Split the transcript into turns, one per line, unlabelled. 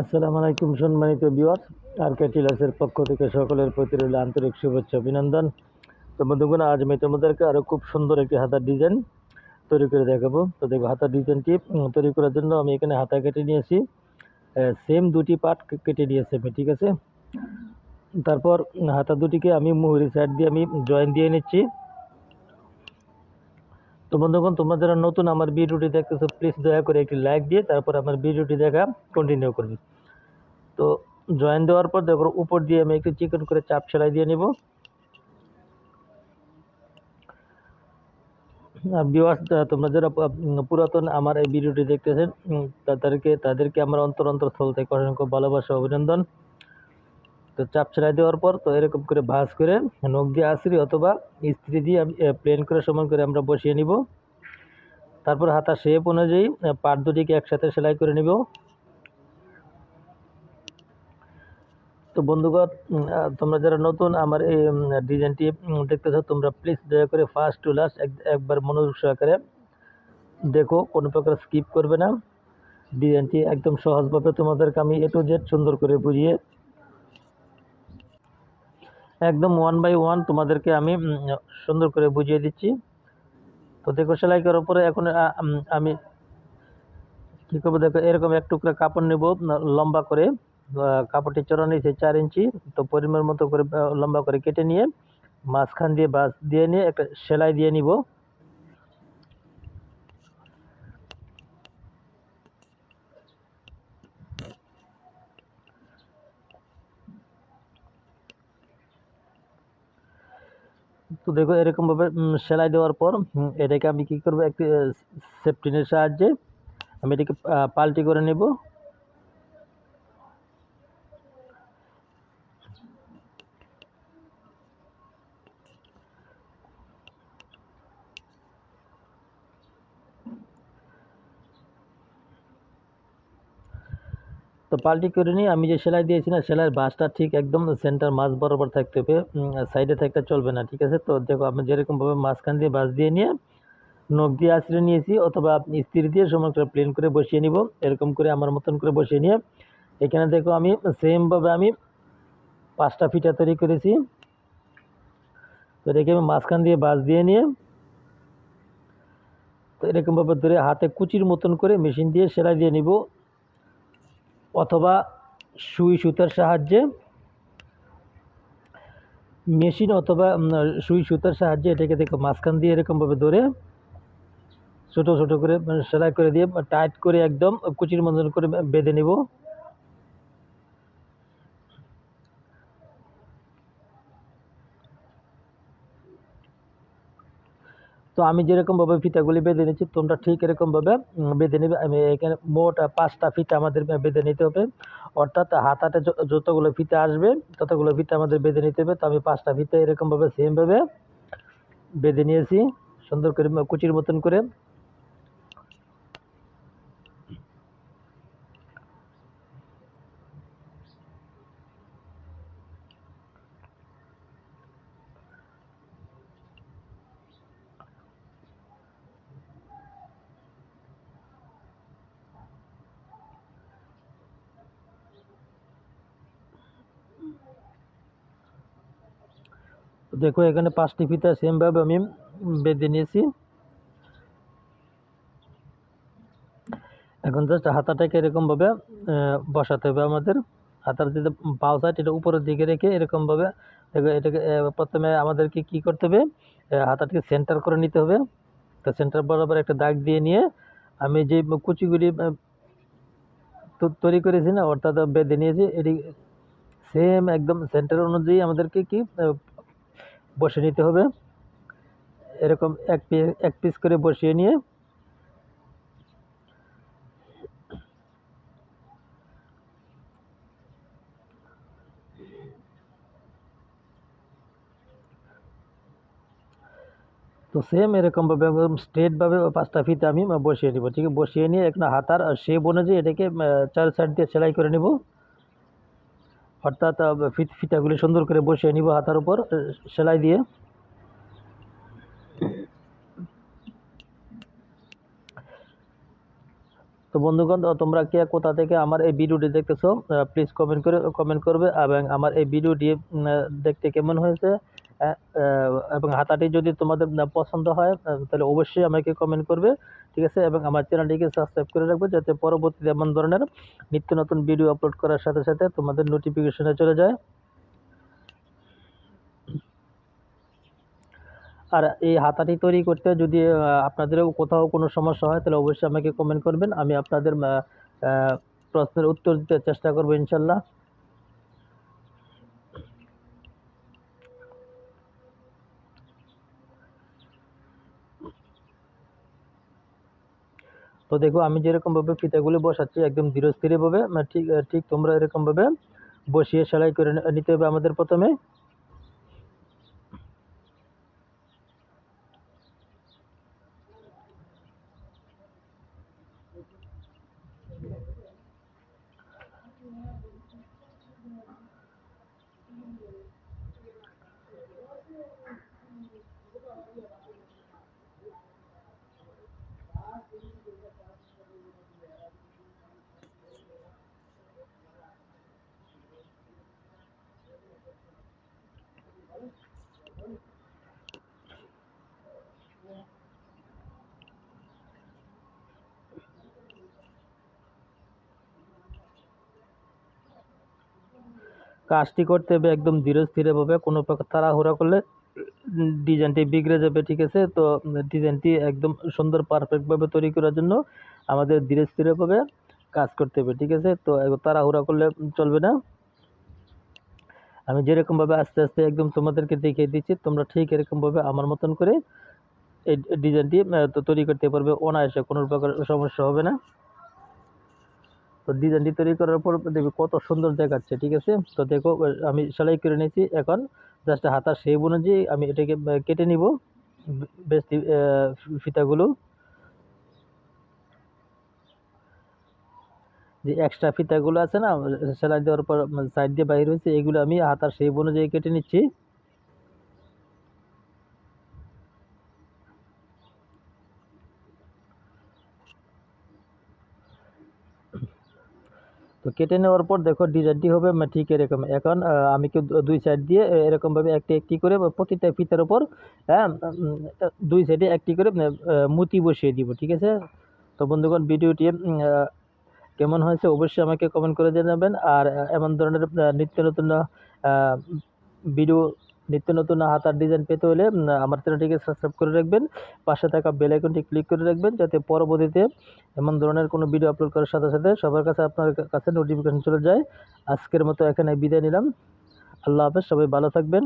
আসসালামু আলাইকুম, সম্মানিত বিওয়ার আর কে পক্ষ থেকে সকলের প্রতি রইল আন্তরিক শুভেচ্ছা, অভিনন্দন। তো বন্ধুগণ, আজ আমি তোমাদেরকে আরও খুব সুন্দর একটি হাতার ডিজাইন তৈরি করে দেখাবো। তো দেখো, হাতার ডিজাইনটি তৈরি করার জন্য আমি এখানে হাতা কেটে নিয়েছি। সেম দুটি পার্ট কেটে নিয়েছি আমি, ঠিক আছে? তারপর হাতা দুটিকে আমি মুহুরি সাইড দিয়ে আমি জয়েন দিয়ে নিচ্ছি। তো বন্ধুগণ, তোমরা যারা নতুন আমার ভিডিওটি দেখতেছো প্লিজ দয়া করে একটি লাইক দিয়ে তারপর আমার ভিডিওটি দেখা কন্টিনিউ করবে। তো জয়েন দেওয়ার পর দেখো, উপর দিয়ে আমি একটু চিকন করে চাপ সেলাই দিয়ে নিব। ভিউয়ার্স তোমরা যারা পুরাতন আমার এই ভিডিওটি দেখতেছেন তাদেরকে তাদেরকে আমার অন্তর অন্তর স্থল থেকে অসংখ্য ভালোবাসা, অভিনন্দন। তো চাপ সেলাই দেওয়ার পর তো এরকম করে ভাঁজ করে নখ দিয়ে আশ্রি অথবা ইস্ত্রি দিয়ে প্লেন করে সমান করে আমরা বসিয়ে নিব। তারপর হাতা শেপ অনুযায়ী পাট দুটিকে একসাথে সেলাই করে নিব। তো আহ, তোমরা যারা নতুন আমার এই ডিজাইনটি দেখতেছো তোমরা প্লিজ দয়া করে ফার্স্ট টু লাস্ট একবার মনোযোগ সহকারে দেখো কোনো প্রকার স্কিপ করবে না। ডিজাইনটি একদম সহজভাবে তোমাদেরকে আমি এ টু জেড সুন্দর করে বুঝিয়ে একদম ওয়ান বাই ওয়ান তোমাদেরকে আমি সুন্দর করে বুঝিয়ে দিচ্ছি। তো দেখো সেলাই করার পরে এখন আমি কী করব, দেখো এরকম এক টুকরা কাপড় নেব লম্বা করে। কাপড়টি চড়া নিয়েছে চার ইঞ্চি, তো পরিমাণ মতো করে লম্বা করে কেটে নিয়ে মাঝখান দিয়ে বাস দিয়ে নিয়ে একটা সেলাই দিয়ে নিব। তো দেখো এরকমভাবে সেলাই দেওয়ার পর এটাকে আমি কী করব, একটি সেফটিনের সাহায্যে আমি এটাকে পাল্টি করে নেব। তো পাল্টি করে নিয়ে আমি যে সেলাই দিয়েছি না, সেলাইয়ের বাসটা ঠিক একদম সেন্টার মাছ বরাবর থাকতে হবে সাইডে থাকতে চলবে না, ঠিক আছে? তো দেখো আমি যেরকমভাবে মাঝখান দিয়ে বাস দিয়ে নিয়ে নখ দিয়ে আশ্রয় নিয়েছি, অথবা স্ত্রী দিয়ে সমান করে প্লেন করে বসিয়ে নিব, এরকম করে আমার মতন করে বসিয়ে নিয়ে, এখানে দেখো আমি সেমভাবে আমি পাঁচটা ফিটা তৈরি করেছি। তো এটাকে আমি মাঝখান দিয়ে বাস দিয়ে নিয়ে, তো এরকমভাবে ধরে হাতে কুচির মতন করে মেশিন দিয়ে সেলাই দিয়ে নিব। অথবা সুই সুতার সাহায্যে মেশিন অথবা সুই সুতার সাহায্যে এটাকে দেখো মাঝখান দিয়ে এরকমভাবে ধরে ছোটো ছোটো করে মানে সেলাই করে দিয়ে টাইট করে একদম কুচির মতন করে বেঁধে নিব। তো আমি যেরকমভাবে ফিতাগুলি বেঁধে নিচ্ছি, তোমরা ঠিক এরকমভাবে বেঁধে নেবে। আমি এখানে মোট পাঁচটা ফিতা আমাদের বেঁধে নিতে হবে। অর্থাৎ হাত হাতে যতগুলো ফিতা আসবে, ততগুলো ফিতা আমাদের বেঁধে নিতে হবে। তো আমি পাঁচটা ফিতা এরকমভাবে সেমভাবে বেঁধে নিয়েছি। সুন্দর করে কুচির মতন করে দেখো, এখানে পাঁচটি ফিতা সেমভাবে আমি বেঁধে নিয়েছি। এখন জাস্ট হাতাটাকে এরকমভাবে বসাতে হবে আমাদের। হাতার যে বাউ সাইড, এটা উপরের দিকে রেখে এরকমভাবে, দেখো, এটাকে প্রথমে আমাদেরকে কি করতে হবে? হাতাটাকে সেন্টার করে নিতে হবে। তো সেন্টার বরাবর একটা দাগ দিয়ে নিয়ে আমি যে কুচিগুলি তৈরি করেছি না, অর্থাৎ বেঁধে নিয়েছি, এটি সেম একদম সেন্টার অনুযায়ী আমাদেরকে কি বসে নিতে হবে। এরকম এক পিস এক পিস করে বসিয়ে নিয়ে তো সেম এরকমভাবে একদম স্ট্রেটভাবে পাঁচটা ফিতে আমি বসিয়ে নিব। ঠিক বসিয়ে নিয়ে এখন হাতার শেপ অনুযায়ী এটাকে চার সাইড দিয়ে সেলাই করে নিব। অর্থাৎ ফিতাগুলি সুন্দর করে বসিয়ে নিব হাতার উপর সেলাই দিয়ে। তো বন্ধুগণ তোমরা কে, কোথা থেকে আমার এই ভিডিওটি দেখতেছো প্লিজ কমেন্ট করে কমেন্ট করবে এবং আমার এই ভিডিওটি দেখতে কেমন হয়েছে? এবং হাতাটি যদি তোমাদের পছন্দ হয় তাহলে অবশ্যই আমাকে কমেন্ট করবে, ঠিক আছে? এবং আমার চ্যানেলটিকে সাবস্ক্রাইব করে রাখবে, যাতে পরবর্তীতে এমন ধরনের নিত্য নতুন ভিডিও আপলোড করার সাথে সাথে তোমাদের নোটিফিকেশনে চলে যায়। আর এই হাতাটি তৈরি করতে যদি আপনাদেরও কোথাও কোনো সমস্যা হয়, তাহলে অবশ্যই আমাকে কমেন্ট করবেন। আমি আপনাদের প্রশ্নের উত্তর দিতে চেষ্টা করব, ইনশাল্লাহ। তো দেখো আমি যেরকমভাবে ফিতাগুলো বসাচ্ছি, একদম ধীরস্থিরভাবে ঠিক ঠিক তোমরা এরকমভাবে বসিয়ে সেলাই করে নিতে হবে আমাদের প্রথমে। কাজটি করতে হবে একদম ধীরস্থিরে ভাবে কোনো প্রকার তাড়াহুড়া করলে ডিজাইনটি বিগড়ে যাবে, ঠিক আছে? তো ডিজাইনটি একদম সুন্দর পারফেক্টভাবে তৈরি করার জন্য আমাদের ধীরস্থিরভাবে কাজ করতে হবে, ঠিক আছে? তো তাড়াহুড়া করলে চলবে না। আমি যেরকমভাবে আস্তে আস্তে একদম তোমাদেরকে দেখিয়ে দিচ্ছি, তোমরা ঠিক এরকমভাবে আমার মতন করে এই ডিজাইনটি তৈরি করতে পারবে। অনায়াসে কোনো প্রকার সমস্যা হবে না। তো ডিজাইনটি তৈরি করার পর দেখবে কত সুন্দর দেখাচ্ছে, ঠিক আছে? তো দেখো আমি সেলাই করে নিয়েছি। এখন জাস্ট হাতার শেপ অনুযায়ী আমি এটাকে কেটে নিব বেশ ফিতাগুলো। যে এক্সট্রা ফিতাগুলো আছে না, সেলাই দেওয়ার পর সাইড দিয়ে বাইর হয়েছে, এগুলো আমি হাতার শেপ অনুযায়ী কেটে নিচ্ছি। তো কেটে নেওয়ার পর দেখো ডিজাইনটি হবে ঠিক এরকম। এখন আমি দুই সাইড দিয়ে এরকমভাবে একটি একটি করে প্রতিটা ফিতার ওপর হ্যাঁ দুই সাইডে একটি করে মুতি বসিয়ে দিব, ঠিক আছে? তো বন্ধুগণ, ভিডিওটি কেমন হয়েছে অবশ্যই আমাকে কমেন্ট করে জানাবেন। আর এমন ধরনের নিত্য নতুন ভিডিও নিত্য নতুন হাতার ডিজাইন পেতে হলে আমার চ্যানেলটিকে সাবস্ক্রাইব করে রাখবেন। পাশে থাকা বেল আইকনটি ক্লিক করে রাখবেন, যাতে পরবর্তীতে এমন ধরনের কোনো ভিডিও আপলোড করার সাথে সাথে সবার কাছে আপনার কাছে নোটিফিকেশন চলে যায়। আজকের মতো এখানে বিদায় নিলাম। আল্লাহ হাফেজ, সবাই ভালো থাকবেন।